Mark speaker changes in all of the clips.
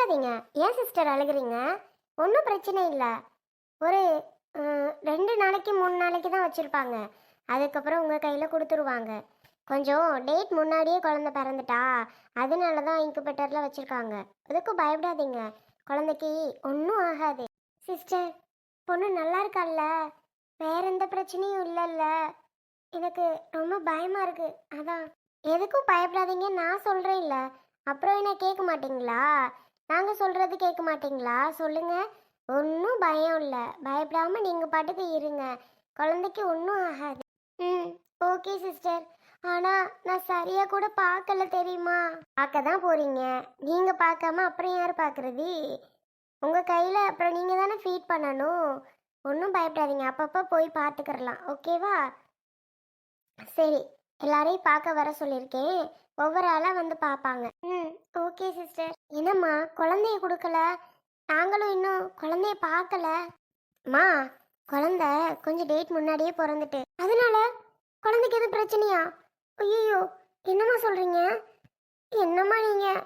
Speaker 1: அழுகாதீங்க ஏன் சிஸ்டர் அழுகிறீங்க? ஒன்றும் பிரச்சனை இல்லை. ஒரு ரெண்டு நாளைக்கு மூணு நாளைக்கு தான் வச்சுருப்பாங்க. அதுக்கப்புறம் உங்கள் கையில் கொடுத்துருவாங்க. கொஞ்சம் டேட் முன்னாடியே குழந்தை பிறந்துட்டா அதனால தான் இன்குபேட்டரில் வச்சுருக்காங்க. அதுக்கும் பயப்படாதீங்க. குழந்தைக்கு ஒன்றும் ஆகாது. சிஸ்டர் பொண்ணு நல்லா இருக்கால்ல வேற எந்த பிரச்சனையும் இல்லைல்ல. எனக்கு ரொம்ப பயமாக இருக்குது அதான். எதுக்கும் பயப்படாதீங்க. நான் சொல்கிறேன் இல்லை. அப்புறம் என்ன கேட்க மாட்டீங்களா? நாங்கள் சொல்கிறது கேட்க மாட்டிங்களா? சொல்லுங்கள் ஒன்றும் பயம் இல்லை. பயப்படாமல் நீங்கள் பாட்டுக்கு இருங்க. குழந்தைக்கு ஒன்றும் ஆகாது. ம் ஓகே சிஸ்டர். ஆனால் நான் சரியாக கூட பார்க்கல தெரியுமா? பார்க்க தான் போகிறீங்க நீங்கள் பார்க்காம அப்புறம் யார் பார்க்குறது? உங்கள் கையில் அப்புறம் நீங்கள் தானே ஃபீட் பண்ணணும். ஒன்றும் பயப்படாதீங்க. அப்பப்போ போய் பார்த்துக்கிறலாம். ஓகேவா? சரி. எல்லாரையும் பார்க்க வர சொல்லியிருக்கேன். ஒவ்வொரு ஆளாக வந்து பார்ப்பாங்க ம் ஓகே சிஸ்டர். என்னம்மா குழந்தைய கொடுக்கல? நாங்களும் இன்னும் குழந்தைய பார்க்கல அம்மா குழந்த கொஞ்சம் டேட் முன்னாடியே பிறந்துட்டு. அதனால குழந்தைக்கு எதுவும் பிரச்சனையா? ஐயோ என்னம்மா சொல்கிறீங்க என்னம்மா நீங்கள்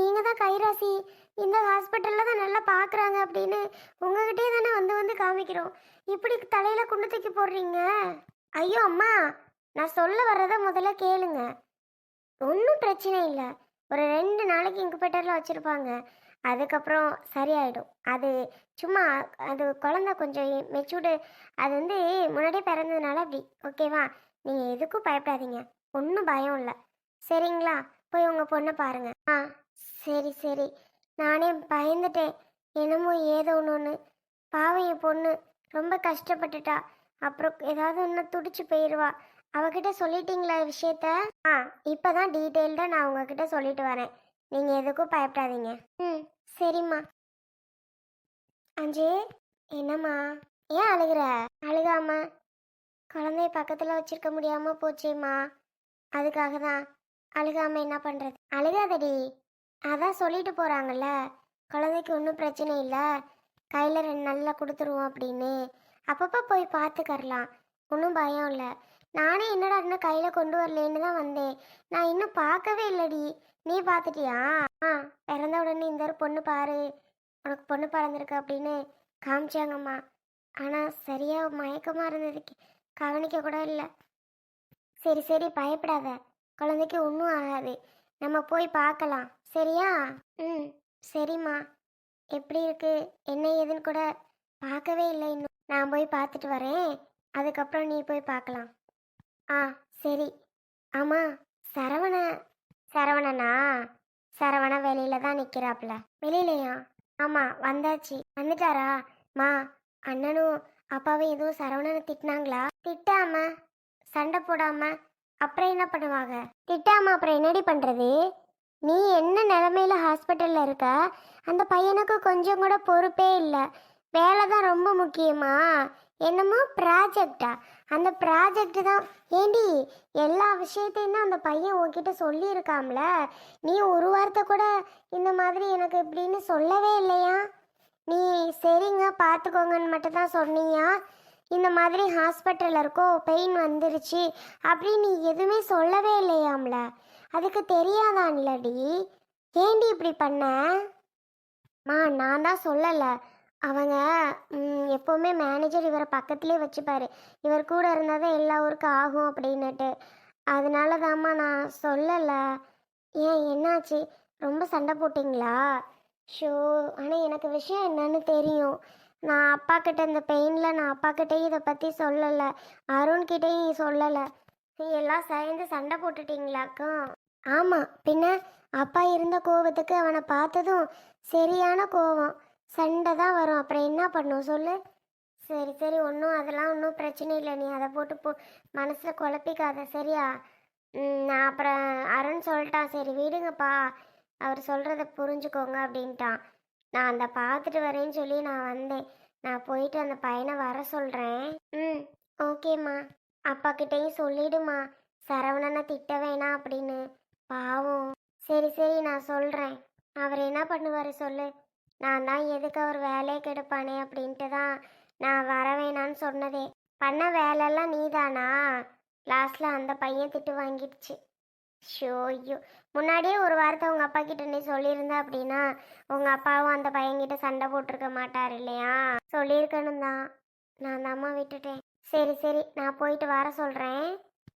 Speaker 1: நீங்கள் தான் கைராசி. இந்த ஹாஸ்பிட்டலில் தான் நல்லா பார்க்குறாங்க அப்படின்னு உங்ககிட்டே தானே வந்து வந்து காமிக்கிறோம். இப்படி தலையில் குண்டு தூக்கி போடுறீங்க? ஐயோ அம்மா நான் சொல்ல வர்றதை முதல்ல கேளுங்க. ஒன்றும் பிரச்சனை இல்லை. ஒரு ரெண்டு நாளைக்கு இன்குபேட்டரில் வச்சுருப்பாங்க. அதுக்கப்புறம் சரியாயிடும். அது சும்மா அது குழந்த கொஞ்சம் மெச்சூர்டு அது வந்து முன்னாடியே பிறந்ததுனால அப்படி. ஓகேவா நீங்கள் எதுக்கும் பயப்படாதீங்க. ஒன்றும் பயம் இல்லை. சரிங்களா? போய் உங்கள் பொண்ணை பாருங்கள் ஆ சரி சரி. நானே பயந்துட்டேன். என்னமோ ஏதோ ஒன்று ஒன்று பாவம் என் பொண்ணு. ரொம்ப கஷ்டப்பட்டுட்டா. அப்புறம் ஏதாவது ஒன்று துடிச்சு போயிடுவா அவகிட்ட சொல்லிட்டீங்களா விஷயத்த? ஆ இப்போதான் டீட்டெயில்டாக நான் உங்ககிட்ட சொல்லிட்டு வரேன். நீங்கள் எதுக்கும் பயப்படாதீங்க. ம் சரிம்மா. அஞ்சு என்னம்மா? ஏன் அழுகுற? அழுகாம. குழந்தைய பக்கத்தில் வச்சிருக்க முடியாமல் போச்சேம்மா. அதுக்காக தான். அழுகாம என்ன பண்ணுறது அழுகாதடி. அதான் சொல்லிட்டு போகிறாங்கல்ல குழந்தைக்கு ஒன்றும் பிரச்சனை இல்லை. கையில் ரெண்டு நல்லா கொடுத்துருவோம் அப்படின்னு. அப்பப்போ போய் பார்த்துக்கறலாம் ஒன்றும் பயம் இல்லை. நானே என்னடா இன்னும் கையில் கொண்டு வரலேன்னு தான் வந்தேன். நான் இன்னும் பார்க்கவே இல்லடி. நீ பார்த்துட்டியா? ஆ பிறந்த உடனே இந்த ஒரு பொண்ணு பாரு. உனக்கு பொண்ணு பிறந்திருக்கு அப்படின்னு காமிச்சாங்கம்மா. ஆனால் சரியாக மயக்கமாக இருந்ததுக்கு கவனிக்க கூட இல்லை. சரி சரி பயப்படாத. குழந்தைக்கு ஒன்றும் ஆகாது. நம்ம போய் பார்க்கலாம். சரியா? ம் சரிம்மா. எப்படி இருக்கு? என்ன ஏதுன்னு கூட பார்க்கவே இல்லை இன்னும். நான் போய் பார்த்துட்டு வரேன். அதுக்கப்புறம் நீ போய் பார்க்கலாம். ஆ சரி. ஆமாம் சரவண சரவணனா? சரவண வெளியில தான் நிற்கிறாப்புல வெளியிலையா? ஆமாம் வந்தாச்சு. வந்துட்டாரா? மா அண்ணனும் அப்பாவும் எதுவும் சரவணனை திட்டினாங்களா? திட்டாம சண்டை போடாம அப்புறம் என்ன பண்ணுவாங்க? திட்டாம அப்புறம் என்னடி பண்ணுறது நீ என்ன நிலமையில ஹாஸ்பிட்டலில் இருக்க? அந்த பையனுக்கு கொஞ்சம் கூட பொறுப்பே இல்லை. வேலை தான் ரொம்ப முக்கியமா? என்னமோ ப்ராஜெக்டா அந்த ப்ராஜெக்ட் தான். ஏண்டி எல்லா விஷயத்தையும் தான் அந்த பையன் உன்கிட்ட சொல்லியிருக்காம்ல? நீ ஒரு வார்த்தை கூட இந்த மாதிரி எனக்கு இப்படின்னு சொல்லவே இல்லையா? நீ சரிங்க பார்த்துக்கோங்கன்னு மட்டும் தான் சொன்னியா? இந்த மாதிரி ஹாஸ்பிட்டலில் இருக்கோ பெயின் வந்துருச்சு அப்படின்னு நீ எதுவுமே சொல்லவே இல்லையாம்ல? அதுக்கு தெரியாதான்லடி. ஏண்டி இப்படி பண்ண? மா நான் தான் சொல்லலை. அவங்க எப்போவுமே மேனேஜர் இவரை பக்கத்துலேயே வச்சுப்பாரு. இவர் கூட இருந்தால் தான் எல்லா ஊருக்கும் ஆகும் அப்படின்னுட்டு. அதனால தாம்மா நான் சொல்லலை. ஏன் என்னாச்சு? ரொம்ப சண்டை போட்டிங்களா? ஷோ ஆனால் எனக்கு விஷயம் என்னன்னு தெரியும். நான் அப்பா கிட்ட இந்த பெயினில் நான் அப்பா கிட்டேயும் இதை பற்றி சொல்லலை. அருண்கிட்டையும் சொல்லலை. எல்லாம் சேர்ந்து சண்டை போட்டுட்டிங்களாக்கும்? ஆமாம் பின்ன அப்பா இருந்த கோவத்துக்கு அவனை பார்த்ததும் சரியான கோவம். சண்டை தான் வரும். அப்புறம் என்ன பண்ணும் சொல்லு? சரி சரி ஒன்றும் அதெல்லாம் ஒன்றும் பிரச்சனை இல்லை. நீ அதை போட்டு போ. மனசில் குழப்பிக்காத சரியா? நான் அப்புறம் அருண் சொல்லிட்டான் சரி விடுங்கப்பா. அவர் சொல்கிறத புரிஞ்சுக்கோங்க அப்படின்ட்டான். நான் அந்த பார்த்துட்டு வரேன்னு சொல்லி நான் வந்தேன். நான் போயிட்டு அந்த பையனை வர சொல்கிறேன் ம் ஓகேம்மா. அப்பா கிட்டேயும் சொல்லிடுமா. சரவணனை திட்ட வேணாம் அப்படின்னு. பாவம். சரி சரி நான் சொல்கிறேன் அவர் என்ன பண்ணுவார் சொல்லு? நான் தான் எதுக்கு அவர் வேலையை கெடுப்பானே அப்படின்ட்டு தான் நான் வர வேணான்னு சொன்னதே. பண்ண வேலையெல்லாம் நீதானா? லாஸ்ட்ல அந்த பையன் திட்டு வாங்கிடுச்சு. ஷோ ஐயோ. முன்னாடியே ஒரு வாரத்தை உங்கள் அப்பா கிட்ட நீ சொல்லியிருந்த அப்படின்னா உங்கள் அப்பாவும் அந்த பையன்கிட்ட சண்டை போட்டிருக்க மாட்டார் இல்லையா? சொல்லியிருக்கணும் தான். நான் தாம்மா விட்டுட்டேன். சரி சரி. நான் போயிட்டு வர சொல்கிறேன்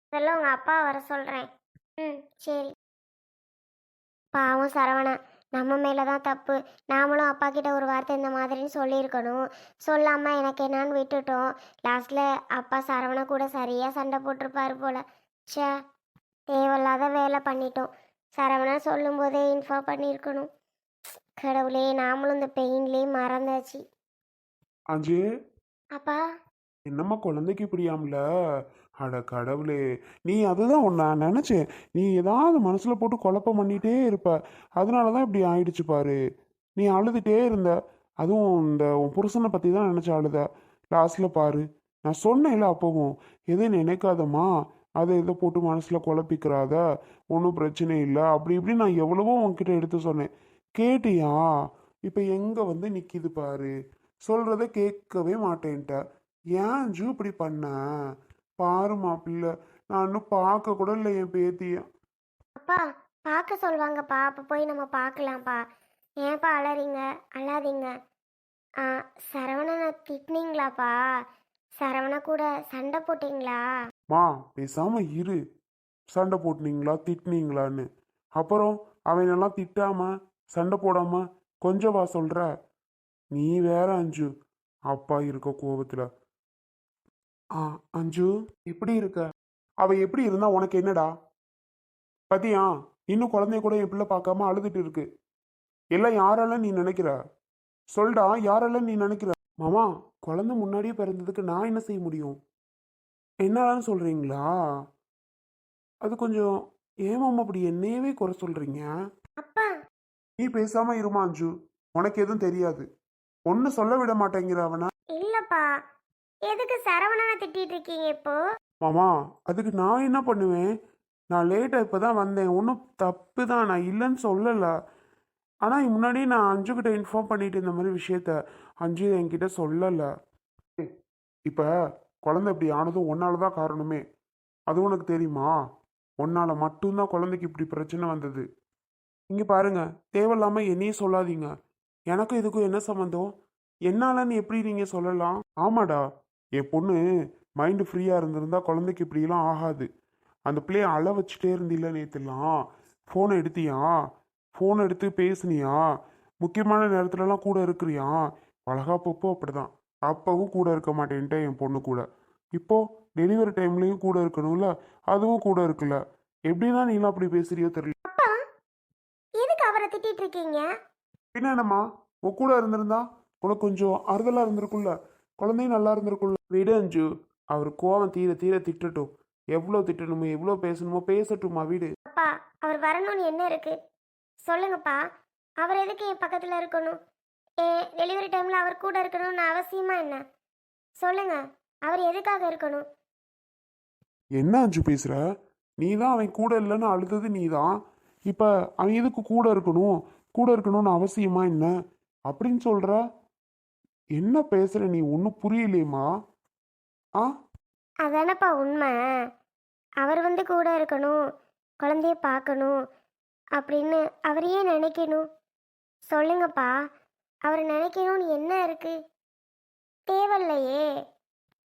Speaker 1: இதெல்லாம் உங்கள் அப்பா வர சொல்கிறேன் ம் சரி. பாவம் சரவணன் நம்ம மேலே தான் தப்பு. நாமளும் அப்பா கிட்ட ஒரு வார்த்தை இந்த மாதிரின்னு சொல்லியிருக்கணும். சொல்லாமல் எனக்கு என்னான்னு விட்டுட்டோம். லாஸ்ட்டில் அப்பா சரவண கூட சரியாக சண்டை போட்டிருப்பாரு போல. ச்சே தேவையில்லாத வேலை பண்ணிட்டோம். சரவணன் சொல்லும்போதே இன்ஃபார்ம் பண்ணியிருக்கணும். கடவுளே நாமளும் இந்த பெயின்லேயே மறந்தாச்சு.
Speaker 2: அஞ்சு
Speaker 1: அப்பா?
Speaker 2: என்னம்மா குழந்தைக்கு இப்படியாம்ல அட கடவுளே நீ அதுதான் ஒன்று நான் நினச்சேன். நீ ஏதாவது மனசில் போட்டு குழப்பம் பண்ணிகிட்டே இருப்ப. அதனால தான் இப்படி ஆயிடுச்சு பாரு. நீ அழுதுகிட்டே இருந்த. அதுவும் இந்த உன் புருஷனை பற்றி தான் நினச்ச அழுத. லாஸ்ட்டில் பாரு. நான் சொன்னேன்ல அப்பவும் எதுவும் நினைக்காதம்மா? அதை இதை போட்டு மனசில் குழப்பிக்கிறாத. ஒன்றும் பிரச்சனை இல்லை. அப்படி இப்படி நான் எவ்வளவோ உன்கிட்ட எடுத்து சொன்னேன். கேட்டியா? இப்போ எங்கே வந்து நிற்கிது பாரு. சொல்கிறத கேட்கவே மாட்டேன்ட்ட. ஏன் ஜூ இப்படி பண்ண? பாருமா பிள்ளை நான் இன்னும் பார்க்க கூட இல்லை என் பேத்திய.
Speaker 1: அப்பா பார்க்க சொல்லுவாங்கப்பா. அப்போ போய் நம்ம பார்க்கலாம்ப்பா. ஏன்ப்பா அலறீங்க? அழாதீங்க. ஆ சரவணனை திட்டினீங்களாப்பா? சரவண கூட சண்டை போட்டிங்களா?
Speaker 2: மா பேசாம இரு. சண்டை போட்டுனீங்களா திட்டினீங்களான்னு. அப்புறம் அவனெல்லாம் திட்டாம சண்டை போடாம கொஞ்சம் வா சொல்ற? நீ வேற அஞ்சு. அப்பா இருக்க கோபத்துல ஆ அஞ்சு. எப்படி இருக்க? அவ எப்படி இருந்தா உனக்கு என்னடா? பத்தியா இன்னும் குழந்தைய கூட என் பிள்ளை பார்க்காம அழுதுட்டு இருக்கு. எல்லாம் யாரால நீ நினைக்கிற? சொல்டா யாரால நீ நினைக்கிற? மாமா குழந்தை முன்னாடியே பிறந்ததுக்கு நான் என்ன செய்ய முடியும்? என்னடான்னு சொல்றீங்களா? அது கொஞ்சம் ஏமாமா அப்படி என்னையவே குறை சொல்றீங்க? நீ பேசாம இருமா அஞ்சு. உனக்கு எதுவும் தெரியாது. ஒன்னு சொல்ல விட மாட்டேங்கிற அவனை.
Speaker 1: இல்லைப்பா. எதுக்கு சரவணனை திட்டிட்டு இருக்கீங்க இப்போ?
Speaker 2: மாமா அதுக்கு நான் என்ன பண்ணுவேன்? நான் லேட்டாக இப்போ தான் வந்தேன். ஒன்றும் தப்பு தான் நான் இல்லைன்னு சொல்லலை. ஆனால் முன்னாடியே நான் அஞ்சுக்கிட்ட இன்ஃபார்ம் பண்ணிட்டு இந்த மாதிரி விஷயத்த அஞ்சு என்கிட்ட சொல்லலை. இப்போ குழந்தை இப்படி ஆனதும் ஒன்னால தான் காரணமே. அது உனக்கு தெரியுமா? உன்னால மட்டும்தான் குழந்தைக்கு இப்படி பிரச்சனை வந்தது. இங்கே பாருங்க. தேவையில்லாமல் என்னையே சொல்லாதீங்க. எனக்கும் இதுக்கும் என்ன சம்மந்தம் என்னாலன்னு எப்படி நீங்கள் சொல்லலாம்? ஆமாடா. என் பொண்ணு மைண்டு ஃப்ரீயாக இருந்திருந்தா குழந்தைக்கு இப்படிலாம் ஆகாது. அந்த பிள்ளைய அழ வச்சுட்டே இருந்தில்ல நேற்றுலாம் ஃபோனை எடுத்தியா? ஃபோன் எடுத்து பேசுனியா? முக்கியமான நேரத்துலலாம் கூட இருக்கிறியா? வளகாப்பப்போ அப்படிதான். அப்பவும் கூட இருக்க மாட்டேன்ட்டேன் என் பொண்ணு கூட. இப்போ டெலிவரி டைம்லேயும் கூட இருக்கணும்ல? அதுவும் கூட இருக்குல்ல? எப்படின்னா நீலாம் அப்படி பேசுறியோ தெரியல.
Speaker 1: எதுக்கு அவரை திட்டிட்டு இருக்கீங்க?
Speaker 2: பின்ன என்னம்மா? உன் கூட இருந்திருந்தா உனக்கு கொஞ்சம் ஆறுதலாக இருந்திருக்கும்ல? குழந்தையும் நல்லா இருந்திருக்கும்ல. விடு அஞ்சு. அவர் கோவம் தீர தீர திட்டட்டும். எவ்வளோ திட்டணுமோ எவ்வளோ பேசணுமோ பேசட்டுமா வீடு.
Speaker 1: அப்பா அவர் வரணும்னு என்ன இருக்கு? சொல்லுங்கப்பா. அவர் எதுக்கு என் பக்கத்தில் இருக்கணும்? என் டெலிவரி டைமில் அவர் கூட இருக்கணும்னு அவசியமா என்ன? சொல்லுங்க. அவர் எதுக்காக இருக்கணும்?
Speaker 2: என்ன அஞ்சு பேசுற? நீ தான் அவன் கூட இல்லைன்னு அழுதது நீ தான் இப்போ அவன் எதுக்கு கூட இருக்கணும்? கூட இருக்கணும்னு அவசியமா என்ன? அப்படின்னு சொல்ற? என்ன பேசுற நீ? ஒன்றும் புரியலையேம்மா. ஆ?
Speaker 1: அதானப்பா உண்மை. அவர் வந்து கூட இருக்கணும் குழந்தைய பார்க்கணும் அப்படின்னு அவரையே நினைக்கணும்? சொல்லுங்கப்பா. அவர் நினைக்கணும்னு என்ன இருக்கு? தேவையில்லையே.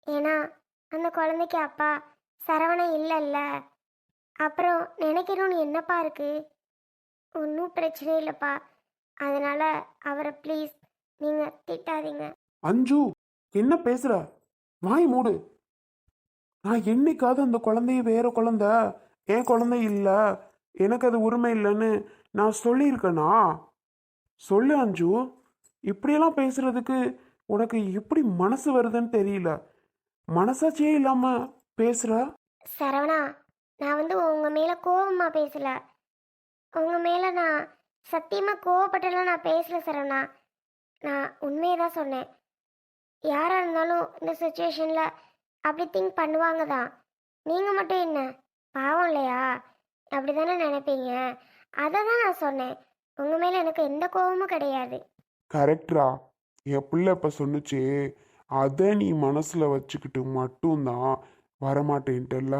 Speaker 1: ஏன்னா அந்த குழந்தைக்கு அப்பா சரவணன் இல்லைல்ல. அப்புறம் நினைக்கணும்னு என்னப்பா இருக்கு? ஒன்றும் பிரச்சனை இல்லைப்பா. அதனால அவரை ப்ளீஸ் நீங்கள் திட்டாதீங்க.
Speaker 2: அஞ்சு என்ன பேசுற? வாய் மூடு. நான் என்னைக்காவது அந்த குழந்தைய வேற குழந்தை என் குழந்தை இல்லை எனக்கு அது உரிமை இல்லைன்னு நான் சொல்லியிருக்கேனா? சொல்லு அஞ்சு. இப்படியெல்லாம் பேசுறதுக்கு உனக்கு எப்படி மனசு வருதுன்னு தெரியல. மனசாட்சியே இல்லாம பேசுற?
Speaker 1: சரவணா நான் வந்து உங்கள் மேலே கோவமாக பேசல. உங்கள் மேலே நான் சத்தியமாக கோவப்பட்டெல்லாம் நான் பேசல சரவணா. நான் உண்மையை தான் சொன்னேன். யாராக இருந்தாலும் இந்த சுச்சுவேஷனில் அப்படி திங்க் பண்ணுவாங்க தான். நீங்கள் மட்டும் என்ன? பாவம் இல்லையா? அப்படி தானே நினைப்பீங்க? அதை தான் நான் சொன்னேன். உங்கள் மேலே எனக்கு எந்த கோபமும் கிடையாது.
Speaker 2: கரெக்டா என் பிள்ளை இப்போ சொன்னுச்சே. அதை நீ மனசில் வச்சுக்கிட்டு மட்டும்தான் வரமாட்டேன்ட்டல்ல?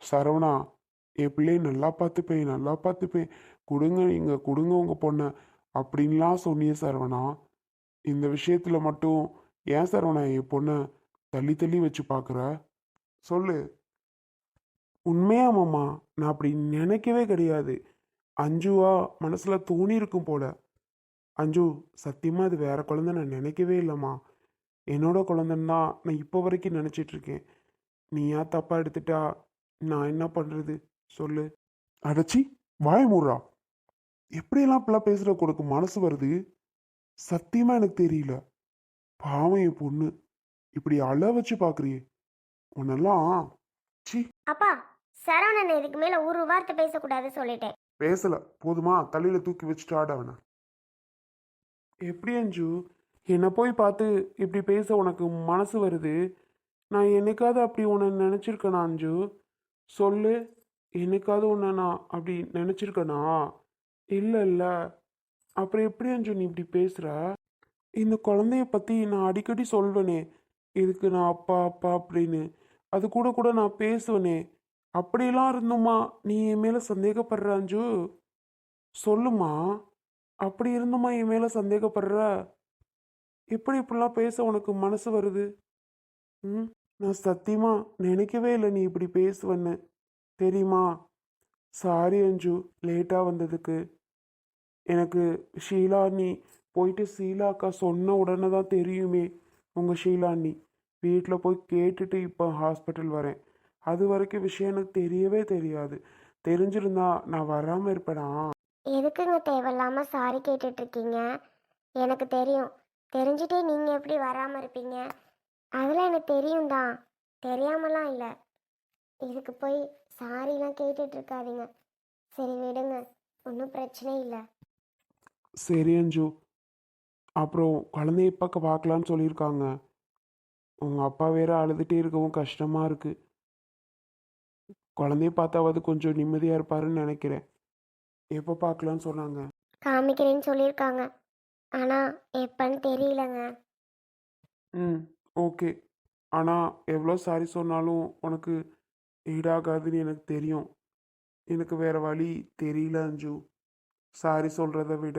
Speaker 2: சரவணா என் பிள்ளையை நல்லா பார்த்துப்பேன் நல்லா பார்த்துப்பேன். கொடுங்க நீங்கள் கொடுங்க உங்கள் பொண்ணை. அப்படின்லாம் சொன்னியே சரவணா. இந்த விஷயத்தில் மட்டும் ஏன் சரவணா என் பொண்ணை தள்ளி தள்ளி வச்சு பார்க்குற சொல்லு. உண்மையாமாம்மா நான் அப்படி நினைக்கவே கிடையாது. அஞ்சுவா மனசில் தோணி இருக்கும் போல. அஞ்சு சத்தியமாக அது வேற குழந்தை நான் நினைக்கவே இல்லைம்மா. என்னோட குழந்தைன்னா நான் இப்போ வரைக்கும் நினச்சிட்டு இருக்கேன். நீ ஏன் தப்பாக எடுத்துட்டா? நான் என்ன பண்ணுறது சொல்லு. அடைச்சி வாய மூடுறா. எப்படியெல்லாம் இப்பெல்லாம் பேசுகிற கொடுக்கு மனசு வருது? சத்தியமாக எனக்கு தெரியல. பாவம் என் பொண்ணு. இப்படி அழ வச்சு பார்க்குறியே உன்னெல்லாம் சி
Speaker 1: அப்பா சரவணன் இதுக்கு மேல ஒரு வார்த்தை பேசக்கூடாது சொல்லிட்டேன்.
Speaker 2: பேசல. போதுமா? தலையில தூக்கி வச்சுட்டு ஆட அவனை. எப்படி அஞ்சு? என்னை போய் பார்த்து இப்படி பேச உனக்கு மனசு வருது? நான் என்னைக்காவது அப்படி உன்னை நினச்சிருக்கேனா அஞ்சு? சொல்லு. என்னைக்காவது உன்னை நான் அப்படி நினச்சிருக்கேனா? இல்லை இல்லை. அப்புறம் எப்படி அஞ்சு நீ இப்படி பேசுகிற இந்த குழந்தைய பற்றி நான் அடிக்கடி சொல்வேனே. இதுக்கு நான் அப்பா அப்பா அப்படின்னு. அது கூட கூட நான் பேசுவேனே. அப்படிலாம் இருந்துமா? நீ என் மேலே சந்தேகப்படுற அஞ்சு? சொல்லுமா. அப்படி இருந்துமா என் மேலே சந்தேகப்படுற? எப்படி இப்படிலாம் பேச உனக்கு மனசு வருது? ம் நான் சத்தியமாக நினைக்கவே இல்லை நீ இப்படி பேசுவேன்னு. தெரியுமா? சாரி அஞ்சு. லேட்டாக வந்ததுக்கு. எனக்கு ஷீலாண்ணி போயிட்டு ஷீலா அக்கா சொன்ன உடனே தான் தெரியுமே உங்கள் ஷீலாண்ணி வீட்டில் போய் கேட்டுட்டு இப்போ ஹாஸ்பிட்டல் வரேன். அது வரைக்கும் விஷயம் எனக்கு தெரியவே தெரியாது. தெரிஞ்சிருந்தா நான் வராமல் இருப்பேனா?
Speaker 1: எதுக்குங்க தேவையில்லாம சாரி கேட்டுட்டு இருக்கீங்க எனக்கு தெரியும். தெரிஞ்சுட்டே நீங்கள் எப்படி வராம இருப்பீங்க? அதெல்லாம் எனக்கு தெரியும் தான். தெரியாமலாம் இல்லை. இதுக்கு போய் சாரிலாம் கேட்டுட்டு இருக்காதீங்க சரி விடுங்க. ஒன்றும் பிரச்சனை இல்லை.
Speaker 2: சரி அஞ்சு அப்புறம் குழந்தைய பக்கம் பார்க்கலான்னு சொல்லியிருக்காங்க. உங்கள் அப்பா வேற அழுதுகிட்டே இருக்கவும் கஷ்டமாக இருக்கு. குழந்தைய பார்த்தாவது கொஞ்சம் நிம்மதியாக இருப்பாருன்னு நினைக்கிறேன். எப்போ பார்க்கலான்னு சொன்னாங்க?
Speaker 1: காமிக்கிறேன்னு சொல்லியிருக்காங்க. ஆனால் எப்பன்னு தெரியலங்க.
Speaker 2: ம் ஓகே. ஆனால் எவ்வளோ சாரி சொன்னாலும் உனக்கு ஈடாகாதுன்னு எனக்கு தெரியும். எனக்கு வேற வழி தெரியல அஞ்சு. சாரி சொல்கிறத விட